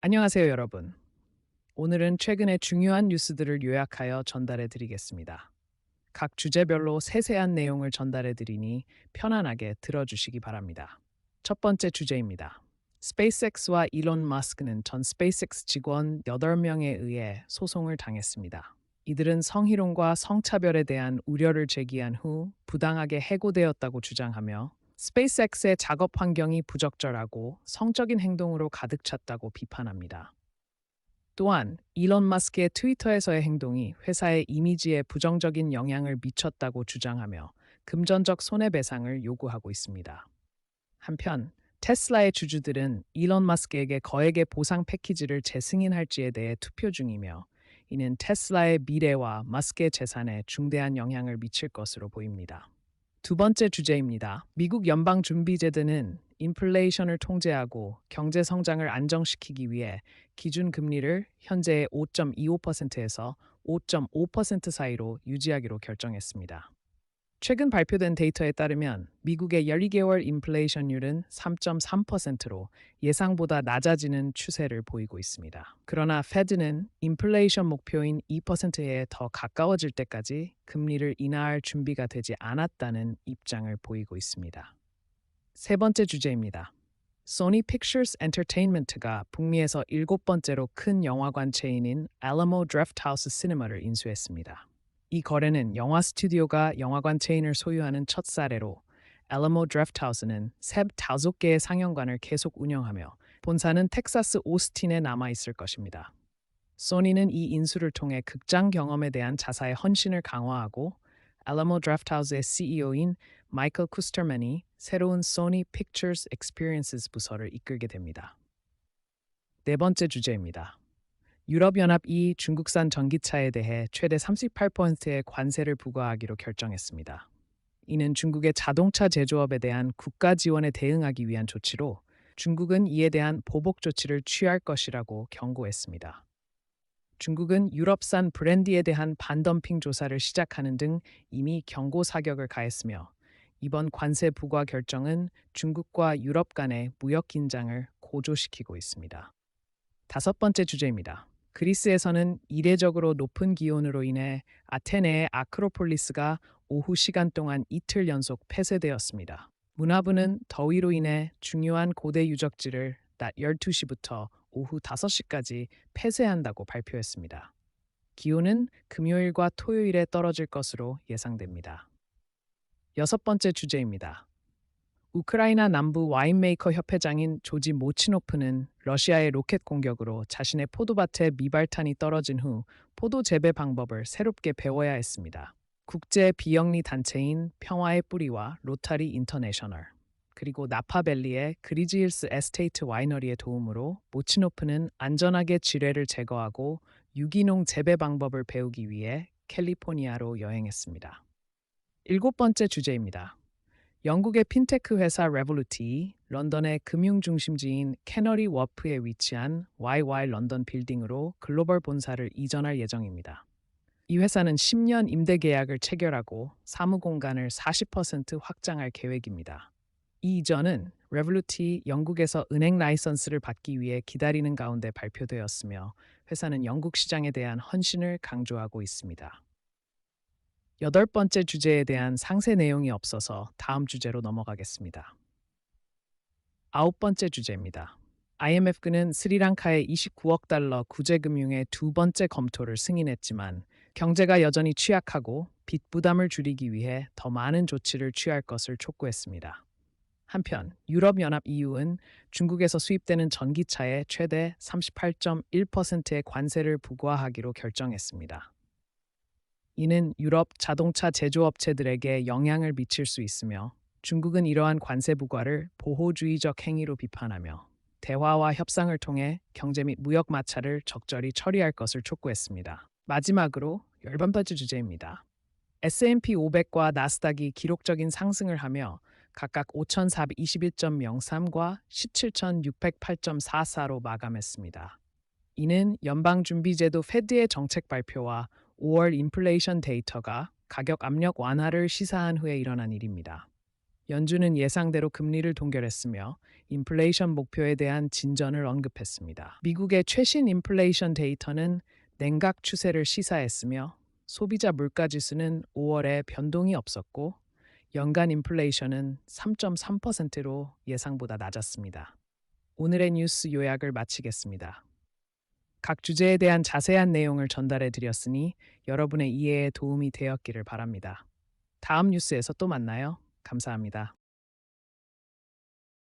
안녕하세요, 여러분. 오늘은 최근의 중요한 뉴스들을 요약하여 전달해 드리겠습니다. 각 주제별로 세세한 내용을 전달해 드리니 편안하게 들어주시기 바랍니다. 첫 번째 주제입니다. 스페이스X와 일론 마스크는 전 스페이스X 직원 8명에 의해 소송을 당했습니다. 이들은 성희롱과 성차별에 대한 우려를 제기한 후 부당하게 해고되었다고 주장하며 스페이스X의 작업 환경이 부적절하고 성적인 행동으로 가득 찼다고 비판합니다. 또한 일론 마스크의 트위터에서의 행동이 회사의 이미지에 부정적인 영향을 미쳤다고 주장하며 금전적 손해배상을 요구하고 있습니다. 한편 테슬라의 주주들은 일론 마스크에게 거액의 보상 패키지를 재승인할지에 대해 투표 중이며 이는 테슬라의 미래와 마스크의 재산에 중대한 영향을 미칠 것으로 보입니다. 두 번째 주제입니다. 미국 연방준비제도는 인플레이션을 통제하고 경제 성장을 안정시키기 위해 기준 금리를 현재의 5.25%에서 5.5% 사이로 유지하기로 결정했습니다. 최근 발표된 데이터에 따르면 미국의 12개월 인플레이션율은 3.3%로 예상보다 낮아지는 추세를 보이고 있습니다. 그러나 페드는 인플레이션 목표인 2%에 더 가까워질 때까지 금리를 인하할 준비가 되지 않았다는 입장을 보이고 있습니다. 세 번째 주제입니다. 소니 픽처스 엔터테인먼트가 북미에서 일곱 번째로 큰 영화관 체인인 알라모 드래프트하우스 시네마를 인수했습니다. 이 거래는 영화 스튜디오가 영화관 체인을 소유하는 첫 사례로 알라모 드래프트하우스는 새 다섯 개의 상영관을 계속 운영하며 본사는 텍사스 오스틴에 남아 있을 것입니다. 소니는 이 인수를 통해 극장 경험에 대한 자사의 헌신을 강화하고 알라모 드래프트하우스의 CEO인 마이클 쿠스터맨이 새로운 소니 픽처스 익스피리언스 부서를 이끌게 됩니다. 네 번째 주제입니다. 유럽연합이 중국산 전기차에 대해 최대 38%의 관세를 부과하기로 결정했습니다. 이는 중국의 자동차 제조업에 대한 국가 지원에 대응하기 위한 조치로 중국은 이에 대한 보복 조치를 취할 것이라고 경고했습니다. 중국은 유럽산 브랜디에 대한 반덤핑 조사를 시작하는 등 이미 경고 사격을 가했으며 이번 관세 부과 결정은 중국과 유럽 간의 무역 긴장을 고조시키고 있습니다. 다섯 번째 주제입니다. 그리스에서는 이례적으로 높은 기온으로 인해 아테네의 아크로폴리스가 오후 시간 동안 이틀 연속 폐쇄되었습니다. 문화부는 더위로 인해 중요한 고대 유적지를 낮 12시부터 오후 5시까지 폐쇄한다고 발표했습니다. 기온은 금요일과 토요일에 떨어질 것으로 예상됩니다. 여섯 번째 주제입니다. 우크라이나 남부 와인메이커 협회장인 조지 모치노프는 러시아의 로켓 공격으로 자신의 포도밭에 미발탄이 떨어진 후 포도 재배 방법을 새롭게 배워야 했습니다. 국제 비영리 단체인 평화의 뿌리와 로타리 인터내셔널 그리고 나파밸리의 그리지힐스 에스테이트 와이너리의 도움으로 모치노프는 안전하게 지뢰를 제거하고 유기농 재배 방법을 배우기 위해 캘리포니아로 여행했습니다. 일곱 번째 주제입니다. 영국의 핀테크 회사 레볼루티 런던의 금융 중심지인 캐너리 워프에 위치한 YY 런던 빌딩으로 글로벌 본사를 이전할 예정입니다. 이 회사는 10년 임대 계약을 체결하고 사무 공간을 40% 확장할 계획입니다. 이 이전은 레볼루티 영국에서 은행 라이선스를 받기 위해 기다리는 가운데 발표되었으며 회사는 영국 시장에 대한 헌신을 강조하고 있습니다. 여덟 번째 주제에 대한 상세 내용이 없어서 다음 주제로 넘어가겠습니다. 아홉 번째 주제입니다. IMF는 스리랑카의 29억 달러 구제금융의 두 번째 검토를 승인했지만 경제가 여전히 취약하고 빚 부담을 줄이기 위해 더 많은 조치를 취할 것을 촉구했습니다. 한편 유럽연합 EU는 중국에서 수입되는 전기차에 최대 38.1%의 관세를 부과하기로 결정했습니다. 이는 유럽 자동차 제조업체들에게 영향을 미칠 수 있으며 중국은 이러한 관세 부과를 보호주의적 행위로 비판하며 대화와 협상을 통해 경제 및 무역 마찰을 적절히 처리할 것을 촉구했습니다. 마지막으로 열번번째 주제입니다. S&P 500과 나스닥이 기록적인 상승을 하며 각각 5,421.03과 17,608.44로 마감했습니다. 이는 연방준비제도 페드의 정책 발표와 5월 인플레이션 데이터가 가격 압력 완화를 시사한 후에 일어난 일입니다. 연준은 예상대로 금리를 동결했으며 인플레이션 목표에 대한 진전을 언급했습니다. 미국의 최신 인플레이션 데이터는 냉각 추세를 시사했으며 소비자 물가 지수는 5월에 변동이 없었고 연간 인플레이션은 3.3%로 예상보다 낮았습니다. 오늘의 뉴스 요약을 마치겠습니다. 각 주제에 대한 자세한 내용을 전달해 드렸으니 여러분의 이해에 도움이 되었기를 바랍니다. 다음 뉴스에서 또 만나요. 감사합니다.